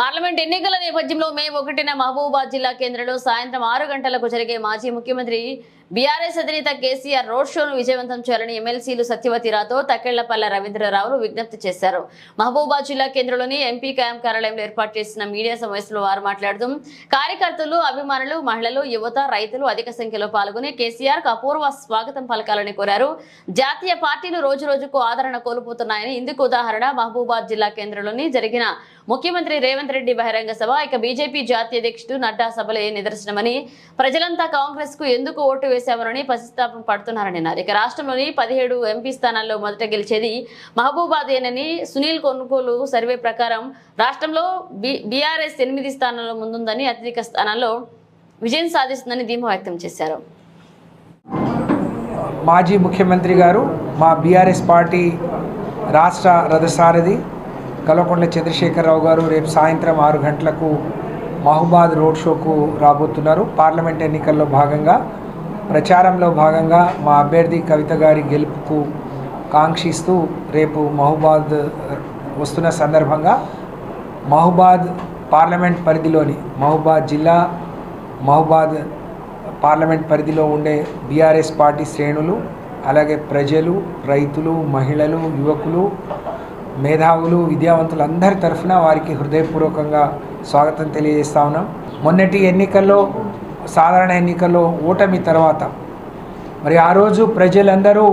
Parliament ఎన్నికల నేపథ్యంలో మే ఒకటిన మహబూబాబాద్ జిల్లా కేంద్రంలో సాయంత్రం ఆరు గంటలకు జరిగే మాజీ ముఖ్యమంత్రి బీఆర్ఎస్ అధినేత కేసీఆర్ రోడ్ షోను విజయవంతం చేయాలని ఎమ్మెల్సీలు సత్యవతి రాథోడ్ తక్కెళ్ళపల్ల రవీంద్రరావులు విజ్ఞప్తి చేశారు. మహబూబాబాద్ జిల్లా కేంద్రంలోని ఎంపీ క్యాంప్ కార్యాలయంలో ఏర్పాటు చేసిన మీడియా సమావేశంలో వారు మాట్లాడుతూ కార్యకర్తలు అభిమానులు మహిళలు యువత రైతులు అధిక సంఖ్యలో పాల్గొని కేసీఆర్ అపూర్వ స్వాగతం పలకాలని కోరారు. జాతీయ పార్టీలు రోజు రోజుకు ఆదరణ కోల్పోతున్నాయని ఇందుకు ఉదాహరణ మహబూబాద్ జిల్లా కేంద్రంలోని జరిగిన ముఖ్యమంత్రి రేవంత్ రెడ్డి బహిరంగ సభ. ఇక బీజేపీ జాతీయ అధ్యక్షుడు నడ్డా సభలే నిదర్శనమని ప్రజలంతా కాంగ్రెస్కు ఎందుకు ఓటు వేశామని పసిస్తాపం పడుతున్నారన్నారు ఇక రాష్ట్రంలోని పదిహేడు ఎంపీ స్థానాల్లో మొదట గెలిచేది మహబూబాదేనని సునీల్ కొనుగోలు సర్వే ప్రకారం రాష్ట్రంలో బీఆర్ఎస్ ఎనిమిది స్థానాల్లో ముందుందని అత్యధిక స్థానాల్లో విజయం సాధిస్తుందని ధీమా వ్యక్తం చేశారు. మాజీ ముఖ్యమంత్రి గారు మా బీఆర్ఎస్ పార్టీ రాష్ట్ర రథసారథి కల్వకుంట్ల చంద్రశేఖరరావు గారు రేపు సాయంత్రం ఆరు గంటలకు మహబాద్ రోడ్ షోకు రాబోతున్నారు. పార్లమెంట్ ఎన్నికల్లో భాగంగా ప్రచారంలో భాగంగా మా అభ్యర్థి కవిత గారి గెలుపుకు కాంక్షిస్తూ రేపు మహబాద్ వస్తున్న సందర్భంగా మహబాద్ పార్లమెంట్ పరిధిలోని మహబాద్ జిల్లా మహబాద్ పార్లమెంట్ పరిధిలో ఉండే బీఆర్ఎస్ పార్టీ శ్రేణులు అలాగే ప్రజలు రైతులు మహిళలు యువకులు మేధావులు విద్యావంతులు అందరి తరఫున వారికి హృదయపూర్వకంగా స్వాగతం తెలియజేస్తా ఉన్నాం. మొన్నటి ఎన్నికల్లో సాధారణ ఎన్నికల్లో ఓటమి తర్వాత మరి ఆ రోజు ప్రజలందరూ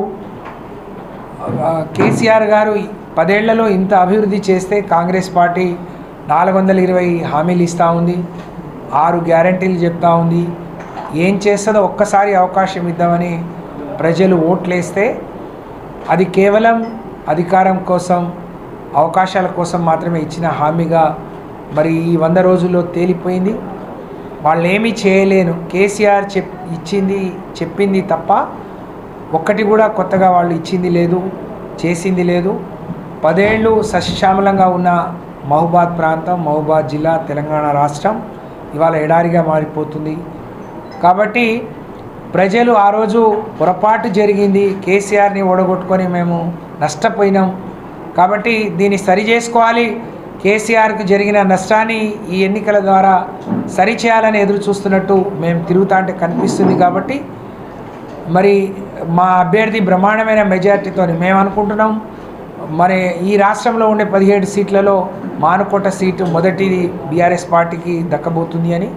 కేసీఆర్ గారు పదేళ్ళలో ఇంత అభివృద్ధి చేస్తే కాంగ్రెస్ పార్టీ నాలుగు వందల ఇరవై హామీలు ఇస్తూ ఉంది ఆరు గ్యారంటీలు చెప్తా ఉంది. ఏం చేస్తుందో ఒక్కసారి అవకాశం ఇద్దామని ప్రజలు ఓట్లేస్తే అది కేవలం అధికారం కోసం అవకాశాల కోసం మాత్రమే ఇచ్చిన హామీగా మరి ఈ వంద రోజుల్లో తేలిపోయింది. వాళ్ళు ఏమీ చేయలేను. కేసీఆర్ చెప్ ఇచ్చింది చెప్పింది తప్ప ఒక్కటి కూడా కొత్తగా వాళ్ళు ఇచ్చింది లేదు చేసింది లేదు. పదేళ్ళు సస్యశ్యామలంగా ఉన్న మహబాద్ ప్రాంతం మహబాద్ జిల్లా తెలంగాణ రాష్ట్రం ఇవాళ ఎడారిగా మారిపోతుంది. కాబట్టి ప్రజలు ఆ రోజు పొరపాటు జరిగింది. కేసీఆర్ని ఓడగొట్టుకొని మేము నష్టపోయినాం. కాబట్టి దీన్ని సరి చేసుకోవాలి. కేసీఆర్కు జరిగిన నష్టాన్ని ఈ ఎన్నికల ద్వారా సరిచేయాలని ఎదురు చూస్తున్నట్టు మేము తిరుగుతా అంటే కనిపిస్తుంది కాబట్టి మరి మా అభ్యర్థి బ్రహ్మాండమైన మెజార్టీతో మేము అనుకుంటున్నాం. మరి ఈ రాష్ట్రంలో ఉండే పదిహేడు సీట్లలో మానుకోట సీటు మొదటిది బీఆర్ఎస్ పార్టీకి దక్కబోతుంది అని.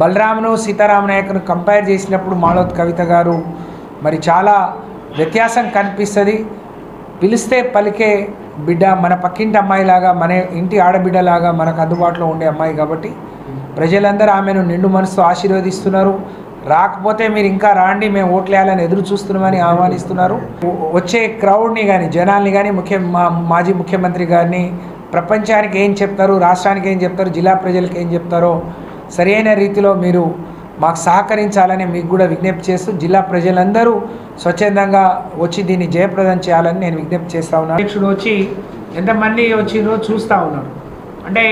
బలరామును సీతారామ నాయకును కంపేర్ చేసినప్పుడు మాలోత్ కవిత గారు మరి చాలా వ్యత్యాసం కనిపిస్తుంది. పిలిస్తే పలికే బిడ్డ మన పక్కింటి అమ్మాయిలాగా మన ఇంటి ఆడబిడ్డలాగా మనకు అందుబాటులో ఉండే అమ్మాయి కాబట్టి ప్రజలందరూ ఆమెను నిండు మనసుతో ఆశీర్వదిస్తున్నారు. రాకపోతే మీరు ఇంకా రాండి మేము ఓట్లేయాలని ఎదురు చూస్తున్నామని ఆహ్వానిస్తున్నారు. వచ్చే క్రౌడ్ని కానీ జనాల్ని కానీ ముఖ్య మా మాజీ ముఖ్యమంత్రి గారిని ప్రపంచానికి ఏం చెప్తారు రాష్ట్రానికి ఏం చెప్తారు జిల్లా ప్రజలకు ఏం చెప్తారో సరైన రీతిలో మీరు మాకు సహకరించాలని మీకు కూడా విజ్ఞప్తి చేస్తూ జిల్లా ప్రజలందరూ స్వచ్ఛందంగా వచ్చి దీన్ని జయప్రదం చేయాలని నేను విజ్ఞప్తి చేస్తా ఉన్నాను. అధ్యక్షుడు వచ్చి ఎంతమంది వచ్చిందో చూస్తూ ఉన్నాడు. అంటే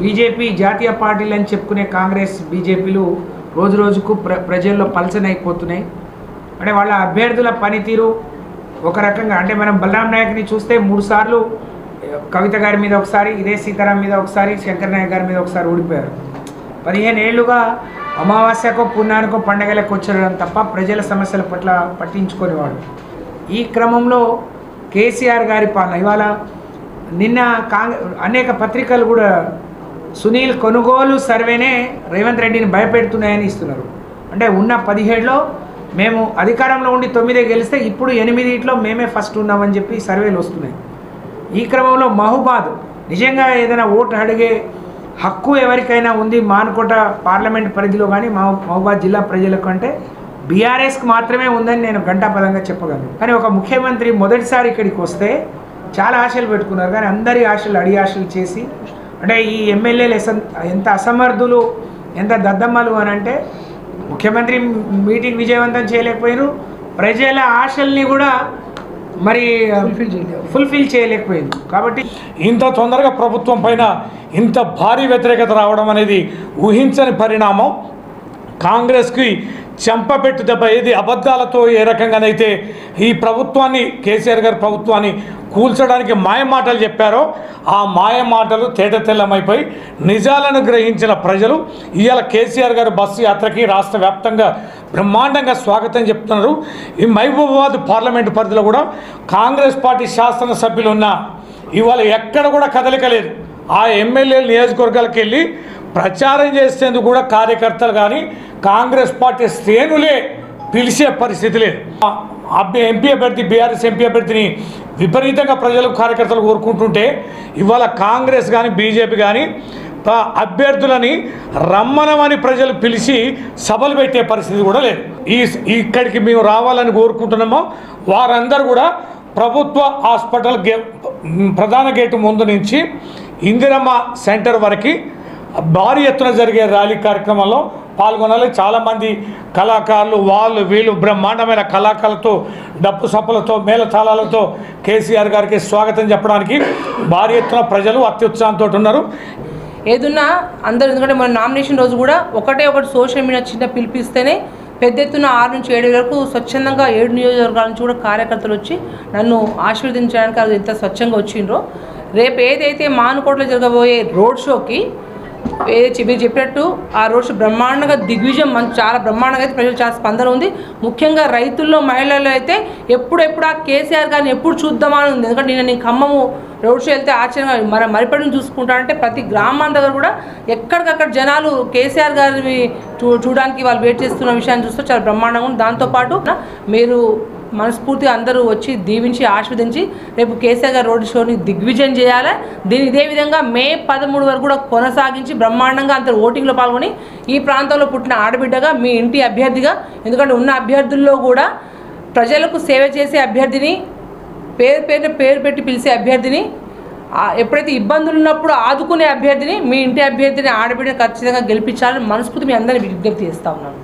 బీజేపీ జాతీయ పార్టీలు అని చెప్పుకునే కాంగ్రెస్ బీజేపీలు రోజు రోజుకు ప్ర ప్రజల్లో పలచనైపోతున్నాయి అంటే వాళ్ళ అభ్యర్థుల పనితీరు ఒక రకంగా అంటే మనం బలరాం నాయక్ని చూస్తే మూడుసార్లు కవిత గారి మీద ఒకసారి ఇదే సీతారాం మీద ఒకసారి శంకర్ నాయక్ గారి మీద ఒకసారి ఓడిపోయారు. పదిహేను ఏళ్ళుగా అమావాస్యకో పుణ్యానికో పండగలకు వచ్చడం తప్ప ప్రజల సమస్యల పట్ల పట్టించుకునేవాడు. ఈ క్రమంలో కేసీఆర్ గారి పాలన. ఇవాళ నిన్న కాంగ్ అనేక పత్రికలు కూడా సునీల్ కొనుగోలు సర్వేనే రేవంత్ రెడ్డిని భయపెడుతున్నాయని ఇస్తున్నారు. అంటే ఉన్న పదిహేడులో మేము అధికారంలో ఉండి తొమ్మిదే గెలిస్తే ఇప్పుడు ఎనిమిదిట్లో మేమే ఫస్ట్ ఉన్నామని చెప్పి సర్వేలు వస్తున్నాయి. ఈ క్రమంలో మహుబాద్. నిజంగా ఏదైనా ఓటు అడిగే హక్కు ఎవరికైనా ఉంది మానుకోట పార్లమెంట్ పరిధిలో కానీ మహ మహబాద్ జిల్లా ప్రజలకు అంటే బీఆర్ఎస్కి మాత్రమే ఉందని నేను గంటాపదంగా చెప్పగలను. కానీ ఒక ముఖ్యమంత్రి మొదటిసారి ఇక్కడికి వస్తే చాలా ఆశలు పెట్టుకున్నారు. కానీ అందరి ఆశలు అడి ఆశలు చేసి అంటే ఈ ఎమ్మెల్యేలు ఎంత అసమర్థులు ఎంత దద్దమ్మలు అని అంటే ముఖ్యమంత్రి మీటింగ్ విజయవంతం చేయలేకపోయారు ప్రజల ఆశల్ని కూడా మరి ఫుల్ఫిల్ చేయలేకపోయింది. కాబట్టి ఇంత తొందరగా ప్రభుత్వం పైన ఇంత భారీ వ్యతిరేకత రావడం అనేది ఊహించని పరిణామం. కాంగ్రెస్కి చెంపపెట్టు దెబ్బ ఏది అబద్ధాలతో ఏ రకంగానైతే ఈ ప్రభుత్వాన్ని కేసీఆర్ గారి ప్రభుత్వాన్ని కూల్చడానికి మాయ మాటలు చెప్పారో ఆ మాయ మాటలు తేట తెల్లమైపోయి నిజాలను గ్రహించిన ప్రజలు ఇవాళ కేసీఆర్ గారి బస్సు యాత్రకి రాష్ట్ర వ్యాప్తంగా బ్రహ్మాండంగా స్వాగతం చెప్తున్నారు. ఈ మహబూబాబాద్ పార్లమెంటు పరిధిలో కూడా కాంగ్రెస్ పార్టీ శాసనసభ్యులు ఉన్న ఇవాళ ఎక్కడ కూడా కదలిక లేదు. ఆ ఎమ్మెల్యే నియోజకవర్గాలకు వెళ్ళి ప్రచారం చేసేందుకు కూడా కార్యకర్తలు కానీ కాంగ్రెస్ పార్టీ శ్రేణులే పిలిచే పరిస్థితి లేదు. ఎంపీ అభ్యర్థి బీఆర్ఎస్ ఎంపీ అభ్యర్థిని విపరీతంగా ప్రజలు కార్యకర్తలు కోరుకుంటుంటే ఇవాళ కాంగ్రెస్ కానీ బీజేపీ కానీ అభ్యర్థులని రమ్మనమని ప్రజలు పిలిచి సభలు పెట్టే పరిస్థితి కూడా లేదు. ఈ ఇక్కడికి మేము రావాలని కోరుకుంటున్నామో వారందరూ కూడా ప్రభుత్వ హాస్పిటల్ గే ప్రధాన గేటు ముందు నుంచి ఇందిరమ్మ సెంటర్ వరకు భారీ ఎత్తున జరిగే ర్యాలీ కార్యక్రమంలో పాల్గొనాలి. చాలామంది కళాకారులు వాళ్ళు వీళ్ళు బ్రహ్మాండమైన కళాకారులతో డప్పు సప్పలతో మేళతాళాలతో కేసీఆర్ గారికి స్వాగతం చెప్పడానికి భారీ ఎత్తున ప్రజలు అత్యుత్సాహంతో ఉన్నారు. ఏదున్నా అందరూ ఎందుకంటే మన నామినేషన్ రోజు కూడా ఒకటే ఒకటి సోషల్ మీడియా చిన్న పిలిపిస్తేనే పెద్ద ఎత్తున ఆరు నుంచి ఏడు వరకు స్వచ్ఛందంగా ఏడు నియోజకవర్గాల నుంచి కూడా కార్యకర్తలు వచ్చి నన్ను ఆశీర్వదించడానికి అది ఎంత స్వచ్ఛంగా వచ్చిండ్రో. రేపు ఏదైతే మానుకోటలో జరగబోయే రోడ్ షోకి ఏదైతే మీరు చెప్పినట్టు ఆ రోజు బ్రహ్మాండంగా దిగ్విజయం మన చాలా బ్రహ్మాండంగా అయితే ప్రజలు చాలా స్పందన ఉంది. ముఖ్యంగా రైతుల్లో మహిళలు అయితే ఎప్పుడెప్పుడు ఆ కేసీఆర్ గారిని ఎప్పుడు చూద్దామా ఉంది. ఎందుకంటే నేను నేను ఖమ్మము రోడ్ షో వెళ్తే ఆశ్చర్యంగా మన మరిపడిని చూసుకుంటానంటే ప్రతి గ్రామం దగ్గర కూడా ఎక్కడికక్కడ జనాలు కేసీఆర్ గారిని చూ చూడడానికి వాళ్ళు వెయిట్ చేస్తున్న విషయాన్ని చూస్తే చాలా బ్రహ్మాండంగా ఉంది. దాంతోపాటు మీరు మనస్ఫూర్తిగా అందరూ వచ్చి దీవించి ఆస్వాదించి రేపు కేసీఆర్ గారు రోడ్ షోని దిగ్విజయం చేయాలి. దీని ఇదే విధంగా మే పదమూడు వరకు కూడా కొనసాగించి బ్రహ్మాండంగా అంత ఓటింగ్లో పాల్గొని ఈ ప్రాంతంలో పుట్టిన ఆడబిడ్డగా మీ ఇంటి అభ్యర్థిగా ఎందుకంటే ఉన్న అభ్యర్థుల్లో కూడా ప్రజలకు సేవ చేసే అభ్యర్థిని పేరు పేరు పేరు పెట్టి పిలిచే అభ్యర్థిని ఎప్పుడైతే ఇబ్బందులు ఉన్నప్పుడు ఆదుకునే అభ్యర్థిని మీ ఇంటి అభ్యర్థిని ఆడబిడ్డ ఖచ్చితంగా గెలిపించాలని మనస్ఫూర్తి మీ అందరినీ విజ్ఞప్తి చేస్తా ఉన్నాను.